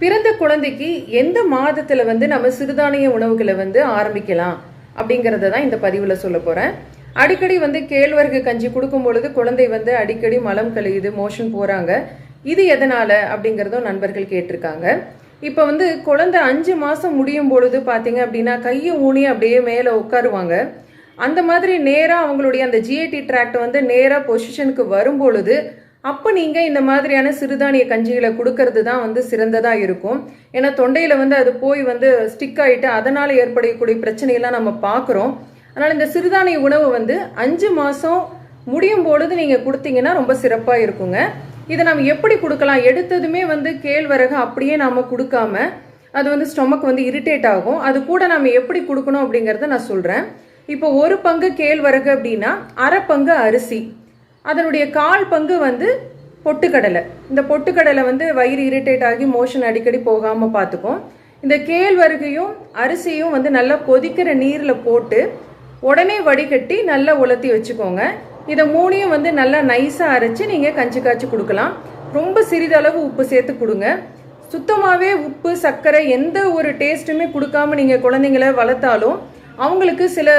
பிறந்த குழந்தைக்கு எந்த மாதத்துல வந்து நம்ம சிறுதானிய உணவுகளை வந்து ஆரம்பிக்கலாம் அப்படிங்கறத தான் இந்த பதிவுல சொல்ல போறேன். அடிக்கடி வந்து கேழ்வரகு கஞ்சி கொடுக்கும் பொழுது குழந்தை வந்து அடிக்கடி மலம் கழியுது மோஷன் போறாங்க. இது எதனால அப்படிங்கறதும் நண்பர்கள் கேட்டிருக்காங்க. இப்போ வந்து குழந்தை அஞ்சு மாசம் முடியும் பொழுது பாத்தீங்க அப்படின்னா கையை ஊனி அப்படியே மேலே உட்காருவாங்க. அந்த மாதிரி நேராக அவங்களுடைய அந்த ஜிஐடி ட்ராக்ட் வந்து நேராக பொசிஷனுக்கு வரும் பொழுது அப்போ நீங்கள் இந்த மாதிரியான சிறுதானிய கஞ்சிகளை கொடுக்கறது தான் வந்து சிறந்ததாக இருக்கும். ஏன்னா தொண்டையில் வந்து அது போய் வந்து ஸ்டிக் ஆகிட்டு அதனால் ஏற்படக்கூடிய பிரச்சனையெல்லாம் நம்ம பார்க்குறோம். அதனால் இந்த சிறுதானிய உணவு வந்து அஞ்சு மாதம் முடியும் பொழுது நீங்கள் கொடுத்தீங்கன்னா ரொம்ப சிறப்பாக இருக்குங்க. இதை நம்ம எப்படி கொடுக்கலாம்? எடுத்ததுமே வந்து கேழ்வரகு அப்படியே நாம் கொடுக்காம அது வந்து ஸ்டொமக் வந்து இரிட்டேட் ஆகும். அது கூட நம்ம எப்படி கொடுக்கணும் அப்படிங்கிறத நான் சொல்கிறேன் இப்போ ஒரு பங்கு கேழ்வரகு அப்படின்னா அரை பங்கு அரிசி. அதனுடைய கால் பங்கு வந்து பொட்டுக்கடலை. இந்த பொட்டுக்கடலை வந்து வயிறு இரிட்டேட் ஆகி மோஷன் அடிக்கடி போகாமல் பார்த்துக்கும். இந்த கேழ்வரகையும் அரிசியும் வந்து நல்லா கொதிக்கிற நீரில் போட்டு உடனே வடிகட்டி நல்லா உலர்த்தி வச்சுக்கோங்க. இதை மூணையும் வந்து நல்லா நைஸாக அரைச்சி நீங்கள் கஞ்சி காய்ச்சி கொடுக்கலாம். ரொம்ப சிறிதளவு உப்பு சேர்த்து கொடுங்க. சுத்தமாகவே உப்பு சர்க்கரை எந்த ஒரு டேஸ்ட்டுமே கொடுக்காம நீங்கள் குழந்தைங்கள வளர்த்தாலும் அவங்களுக்கு சில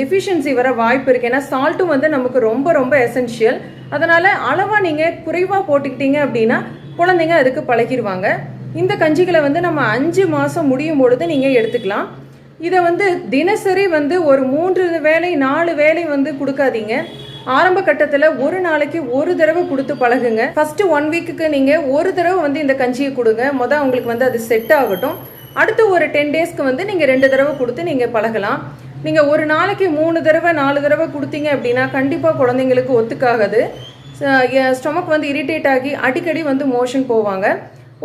டிஃபிஷியன்சி வர வாய்ப்பு இருக்குது ஏன்னா சால்ட்டும் வந்து நமக்கு ரொம்ப ரொம்ப எசென்ஷியல் அதனால் அளவாக நீங்கள் குறைவாக போட்டுக்கிட்டீங்க அப்படின்னா குழந்தைங்க அதுக்கு பழகிடுவாங்க இந்த கஞ்சிகளை வந்து நம்ம அஞ்சு மாதம் முடியும் பொழுது நீங்கள் எடுத்துக்கலாம். இதை வந்து தினசரி வந்து ஒரு மூன்று வேளை நாலு வேலை வந்து கொடுக்காதீங்க. ஆரம்ப கட்டத்தில் ஒரு நாளைக்கு ஒரு தடவை கொடுத்து பழகுங்க. ஃபஸ்ட்டு ஒன் வீக்குக்கு நீங்கள் ஒரு தடவை வந்து இந்த கஞ்சியை கொடுங்க. மொதல் அவங்களுக்கு வந்து அது செட் ஆகட்டும். அடுத்து ஒரு டென் டேஸ்க்கு வந்து நீங்கள் ரெண்டு தடவை கொடுத்து நீங்கள் பழகலாம். நீங்கள் ஒரு நாளைக்கு மூணு தடவை நாலு தடவை கொடுத்தீங்க அப்படின்னா கண்டிப்பாக குழந்தைங்களுக்கு ஒத்துக்காகாது. ஸ்டொமக் வந்து இரிட்டேட் ஆகி அடிக்கடி வந்து மோஷன் போவாங்க.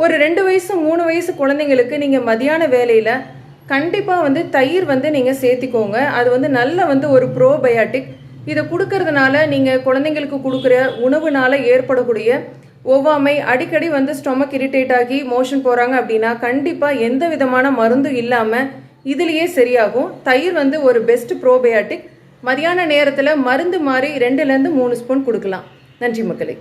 ஒரு ரெண்டு வயசு மூணு வயசு குழந்தைங்களுக்கு நீங்கள் மதியான வேலையில் கண்டிப்பாக வந்து தயிர் வந்து நீங்கள் சேர்த்திக்கோங்க. அது வந்து நல்ல வந்து ஒரு ப்ரோபயாட்டிக் இதை கொடுக்கறதுனால நீங்கள் குழந்தைங்களுக்கு கொடுக்குற உணவுனால ஏற்படக்கூடிய ஒவ்வாமை அடிக்கடி வந்து ஸ்டொமக் இரிட்டேட் ஆகி மோஷன் போகிறாங்க அப்படின்னா கண்டிப்பாக எந்த விதமான மருந்தும் இல்லாமல் இதுலேயே சரியாகும். தயிர் வந்து ஒரு பெஸ்ட் ப்ரோபயாட்டிக் மதியான நேரத்தில் மருந்து மாதிரி ரெண்டுலேருந்து மூணு ஸ்பூன் கொடுக்கலாம். நன்றி மக்களே.